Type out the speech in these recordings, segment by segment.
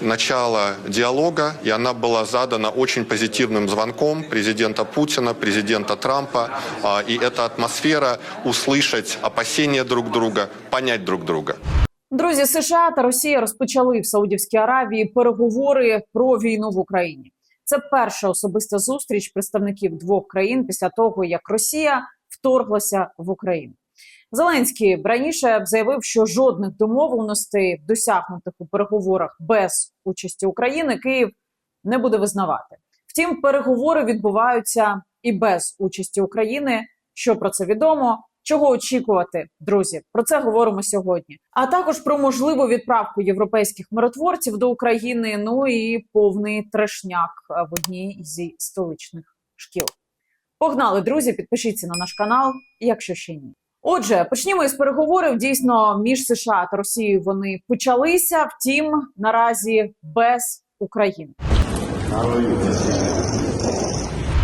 начало диалога, и она была задана очень позитивным звонком президента Путина, президента Трампа. А, И эта атмосфера услышать опасения друг друга, понять друг друга. Друзі, США та Росія розпочали в Саудівській Аравії переговори про війну в Україні. Це перша особиста зустріч представників двох країн після того, як Росія вторглася в Україну. Зеленський раніше заявив, що жодних домовленостей, досягнутих у переговорах без участі України, Київ не буде визнавати. Втім, переговори відбуваються і без участі України. Що про це відомо? Чого очікувати, друзі? Про це говоримо сьогодні. А також про можливу відправку європейських миротворців до України. Ну і повний трешняк е, в одній зі столичних шкіл. Погнали, друзі! Підпишіться на наш канал, якщо ще ні. Отже, почнімо із переговорів. Дійсно, між США та Росією вони почалися. Втім, наразі без України.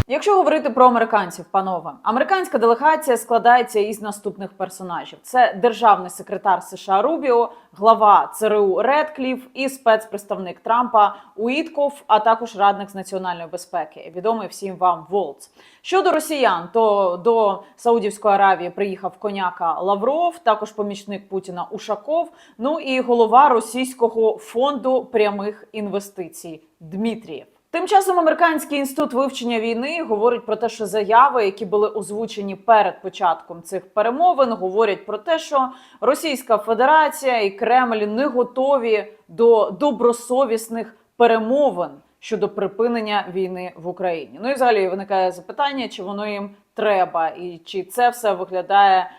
Якщо говорити про американців, панове, американська делегація складається із наступних персонажів: це державний секретар США Рубіо, глава ЦРУ Редкліф і спецпредставник Трампа Уітков, а також радник з національної безпеки, відомий всім вам Волц. Щодо росіян, то до Саудівської Аравії приїхав коняка Лавров, також помічник Путіна Ушаков. Ну і голова російського фонду прямих інвестицій Дмитрієв. Тим часом американський інститут вивчення війни говорить про те, що заяви, які були озвучені перед початком цих перемовин, говорять про те, що Російська Федерація і Кремль не готові до добросовісних перемовин щодо припинення війни в Україні. Ну і взагалі виникає запитання, чи воно їм треба, і чи це все виглядає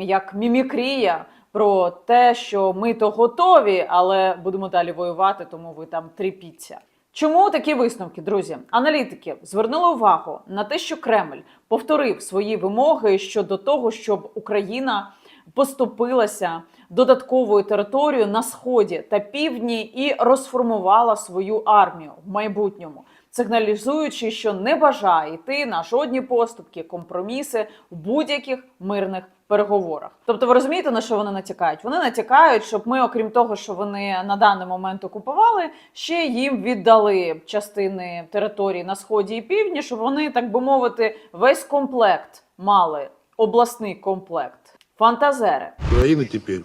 як мімікрія про те, що ми то готові, але будемо далі воювати, тому ви там тріпіться. Чому такі висновки, друзі? Аналітики звернули увагу на те, що Кремль повторив свої вимоги щодо того, щоб Україна поступилася додатковою територією на сході та півдні і розформувала свою армію в майбутньому, сигналізуючи, що не бажає йти на жодні поступки, компроміси в будь-яких мирних переговорах. Тобто, ви розумієте, на що вони натякають? Вони натякають, щоб ми, окрім того, що вони на даний момент окупували, ще їм віддали частини території на сході і півдні, щоб вони, так би мовити, весь комплект мали обласний комплект. Фантазери. Украина теперь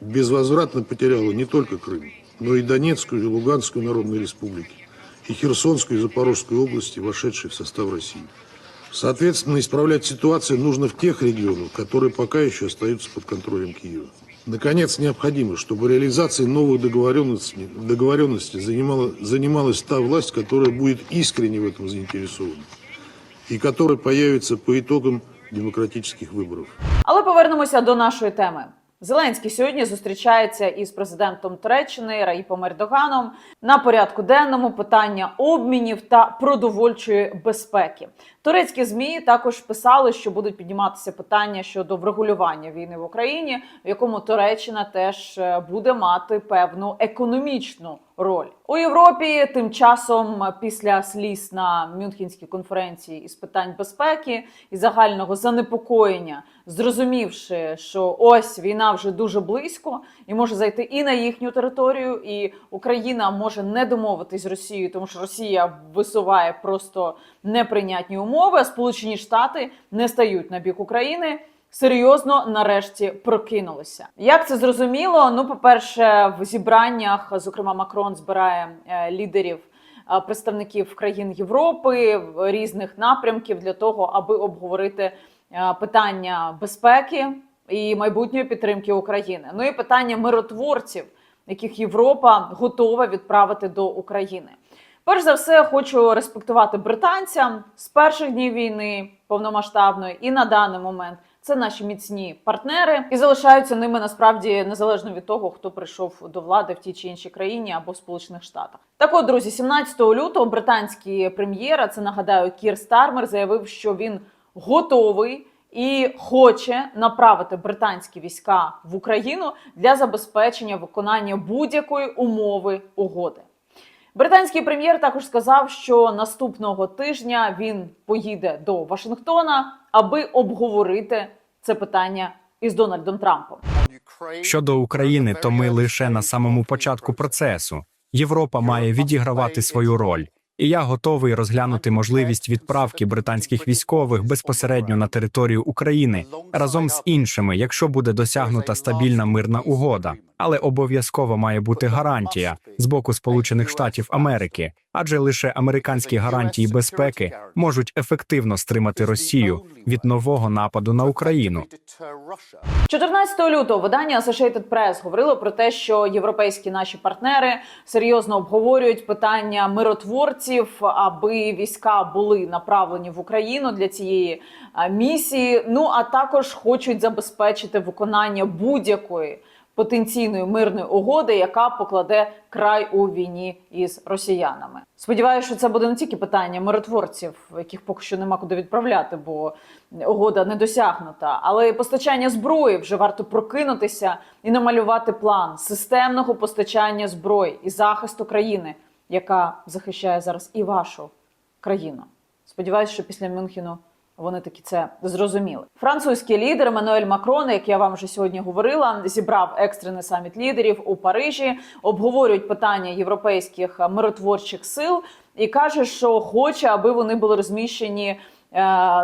безвозвратно потеряла не только Крым, но и Донецкую и Луганскую народные республики, и Херсонскую и Запорожскую области, вошедшие в состав России. Соответственно, исправлять ситуацию нужно в тех регионах, которые пока еще остаются под контролем Киева. Наконец, необходимо, чтобы реализацией новых договоренностей, договоренностей занимала, занималась та власть, которая будет искренне в этом заинтересована и которая появится по итогам демократических выборов. Але повернемося до нашої теми. Зеленський сьогодні зустрічається із президентом Туреччини Раїпом Ердоганом на порядку денному питання обмінів та продовольчої безпеки. Турецькі змі також писали, що будуть підніматися питання щодо врегулювання війни в Україні, в якому Туреччина теж е, буде мати певну економічну роль у Європі. Тим часом, після сліз на Мюнхенській конференції із питань безпеки і загального занепокоєння, зрозумівши, що ось війна вже дуже близько і може зайти і на їхню територію, і Україна може не домовитись з Росією, тому що Росія висуває просто неприйнятні умови. А Сполучені Штати не стають на бік України. Серйозно нарешті прокинулися. Як це зрозуміло? Ну, по-перше, в зібраннях, зокрема, Макрон збирає е, лідерів е, представників країн Європи різних напрямків для того, аби обговорити е, питання безпеки і майбутньої підтримки України. Ну і питання миротворців, яких Європа готова відправити до України. Перш за все, хочу респектувати британцям з перших днів війни повномасштабної і на даний момент. Це наші міцні партнери і залишаються ними насправді незалежно від того, хто прийшов до влади в тій чи іншій країні або в Сполучених Штатах. Так от, друзі, 17 лютого британський прем'єр, це нагадаю, Кір Стармер заявив, що він готовий і хоче направити британські війська в Україну для забезпечення виконання будь-якої умови угоди. Британський прем'єр також сказав, що наступного тижня він поїде до Вашингтона, аби обговорити це питання із Дональдом Трампом. Щодо України, то ми лише на самому початку процесу. Європа має відігравати свою роль. І я готовий розглянути можливість відправки британських військових безпосередньо на територію України разом з іншими, якщо буде досягнута стабільна мирна угода. Але обов'язково має бути гарантія з боку Сполучених Штатів Америки, адже лише американські гарантії безпеки можуть ефективно стримати Росію від нового нападу на Україну. 14 лютого видання Associated Press говорило про те, що європейські наші партнери серйозно обговорюють питання миротворців, аби війська були направлені в Україну для цієї місії. Ну а також хочуть забезпечити виконання будь-якої потенційної мирної угоди, яка покладе край у війні із росіянами. Сподіваюся, що це буде не тільки питання миротворців, яких поки що нема куди відправляти, бо угода не досягнута. Але і постачання зброї вже варто прокинутися і намалювати план системного постачання зброї і захисту країни, яка захищає зараз і вашу країну. Сподіваюся, що після Мюнхену вони таки це зрозуміли. Французький лідер Еммануель Макрон, як я вам вже сьогодні говорила, зібрав екстрений саміт лідерів у Парижі, обговорюють питання європейських миротворчих сил і каже, що хоче, аби вони були розміщені е,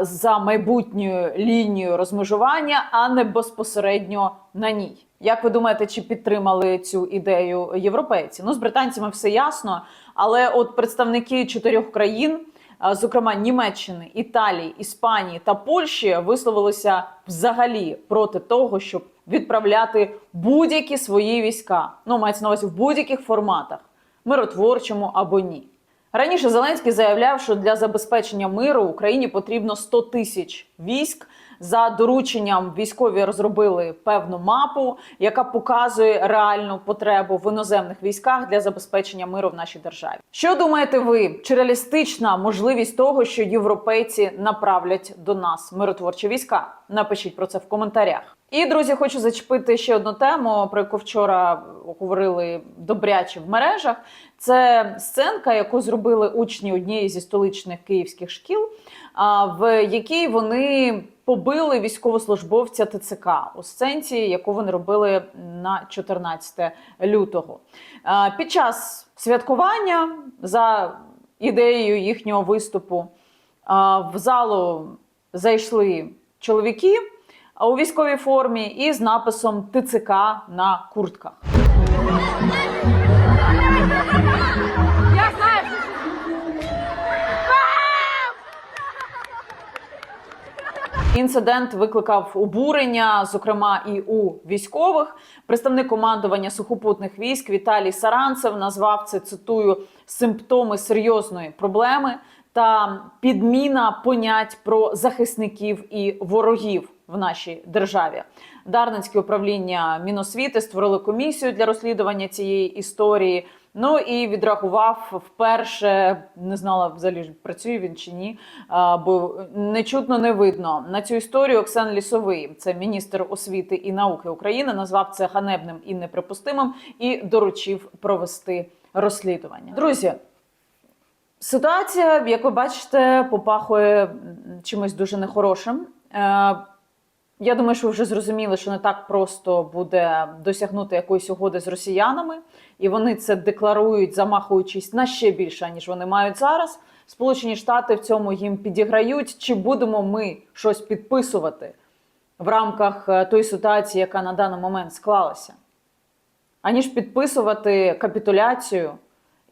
за майбутньою лінією розмежування, а не безпосередньо на ній. Як ви думаєте, чи підтримали цю ідею європейці? Ну з британцями все ясно, але от представники чотирьох країн зокрема Німеччини, Італії, Іспанії та Польщі, висловилися взагалі проти того, щоб відправляти будь-які свої війська. Ну мається на увазі в будь-яких форматах, миротворчому або ні. Раніше Зеленський заявляв, що для забезпечення миру Україні потрібно 100 тисяч військ. За дорученням військові розробили певну мапу, яка показує реальну потребу в іноземних військах для забезпечення миру в нашій державі. Що думаєте ви? Чи реалістична можливість того, що європейці направлять до нас миротворчі війська? Напишіть про це в коментарях. І друзі, хочу зачепити ще одну тему, про яку вчора говорили добряче в мережах. Це сценка, яку зробили учні однієї зі столичних київських шкіл, в якій вони побили військовослужбовця ТЦК у сценці, яку вони робили на 14 лютого. Під час святкування за ідеєю їхнього виступу в залу зайшли чоловіки у військовій формі і з написом ТЦК на куртках. Я знаю. Інцидент викликав обурення, зокрема і у військових. Представник командування сухопутних військ Віталій Саранцев назвав це цитую симптоми серйозної проблеми та підміна понять про захисників і ворогів в нашій державі. Дарницьке управління Міносвіти створили комісію для розслідування цієї історії. Ну і відрахував вперше, не знала взагалі працює він чи ні, бо не чутно, не видно. На цю історію Оксан Лісовий, це міністр освіти і науки України, назвав це ганебним і неприпустимим і доручив провести розслідування. Друзі, ситуація, як ви бачите, попахує чимось дуже нехорошим. Я думаю, що ви вже зрозуміли, що не так просто буде досягнути якоїсь угоди з росіянами, і вони це декларують, замахуючись на ще більше, ніж вони мають зараз. Сполучені Штати в цьому їм підіграють. Чи будемо ми щось підписувати в рамках е, тої ситуації, яка на даний момент склалася? Аніж підписувати капітуляцію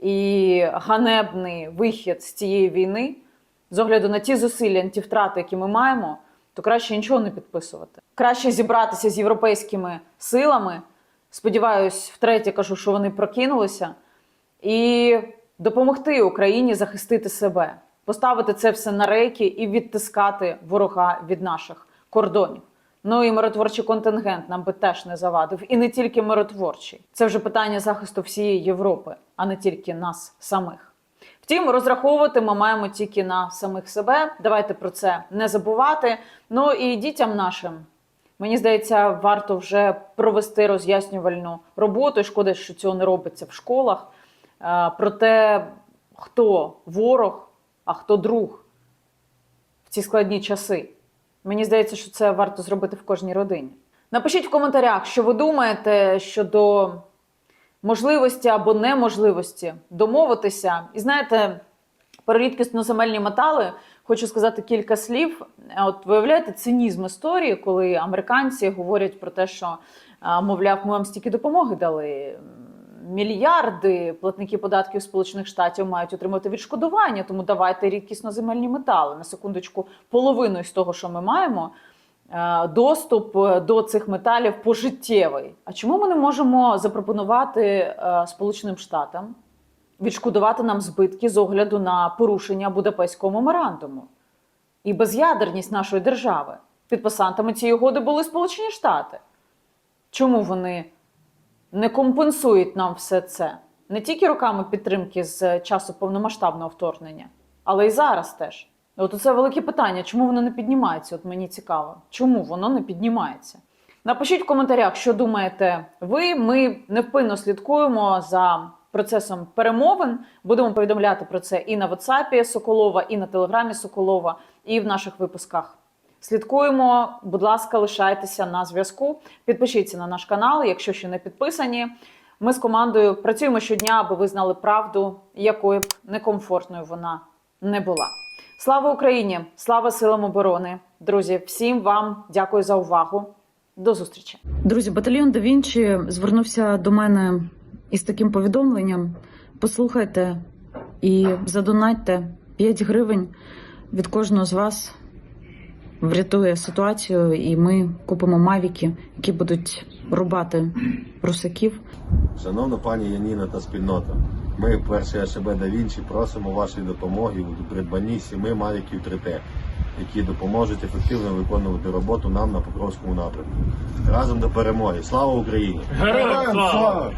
і ганебний вихід з цієї війни, з огляду на ті зусилля, ті втрати, які ми маємо, то краще нічого не підписувати. Краще зібратися з європейськими силами. Сподіваюсь, втретє кажу, що вони прокинулися, і допомогти Україні захистити себе, поставити це все на рейки і відтискати ворога від наших кордонів. Ну і миротворчий контингент нам би теж не завадив, і не тільки миротворчий. Це вже питання захисту всієї Європи, а не тільки нас самих. Втім, розраховувати ми маємо тільки на самих себе. Давайте про це не забувати. Ну і дітям нашим. Мені здається, варто вже провести роз'яснювальну роботу. І Шкода, що цього не робиться в школах. е, Про те, хто ворог, а хто друг в ці складні часи. Мені здається, що це варто зробити в кожній родині. Напишіть в коментарях, що ви думаєте щодо можливості або неможливості домовитися. І знаєте, про рідкісно земельні метали хочу сказати кілька слів. От виявляєте цинізм історії, коли американці говорять про те, що мовляв, ми вам стільки допомоги дали. Мільярди платники податків Сполучених Штатів мають отримати відшкодування, тому давайте рідкісно земельні метали. На секундочку, половину з того, що ми маємо, е, доступ е, до цих металів пожиттєвий. А чому ми не можемо запропонувати е, Сполученим Штатам відшкодувати нам збитки з огляду на порушення Будапештського меморандуму і без'ядерність нашої держави? Підписантами цієї угоди були Сполучені Штати. Чому вони не компенсують нам все це не тільки роками підтримки з часу повномасштабного вторгнення, але й зараз теж. От це велике питання, чому воно не піднімається? От мені цікаво, чому воно не піднімається? Напишіть в коментарях, що думаєте ви. Ми невпинно слідкуємо за процесом перемовин. Будемо повідомляти про це і на WhatsApp Соколова, і на телеграмі Соколова, і в наших випусках. Слідкуємо, будь ласка, лишайтеся на зв'язку. Підпишіться на наш канал, якщо ще не підписані. Ми з командою працюємо щодня, аби ви знали правду, якою б некомфортною вона не була. Слава Україні! Слава силам оборони! Друзі, всім вам дякую за увагу. До зустрічі. Друзі, батальйон Да Вінчі звернувся до мене із таким повідомленням: послухайте і задонатьте 5 гривень від кожного з вас врятує ситуацію, і ми купимо мавіки, які будуть рубати русаків. Шановна пані Яніна та спільнота, ми, перший АШБ да Вінчі, просимо вашої допомоги у придбанні сіми мавіків 3Т, які допоможуть ефективно виконувати роботу нам на Покровському напрямку. Разом до перемоги! Слава Україні! Героям слава!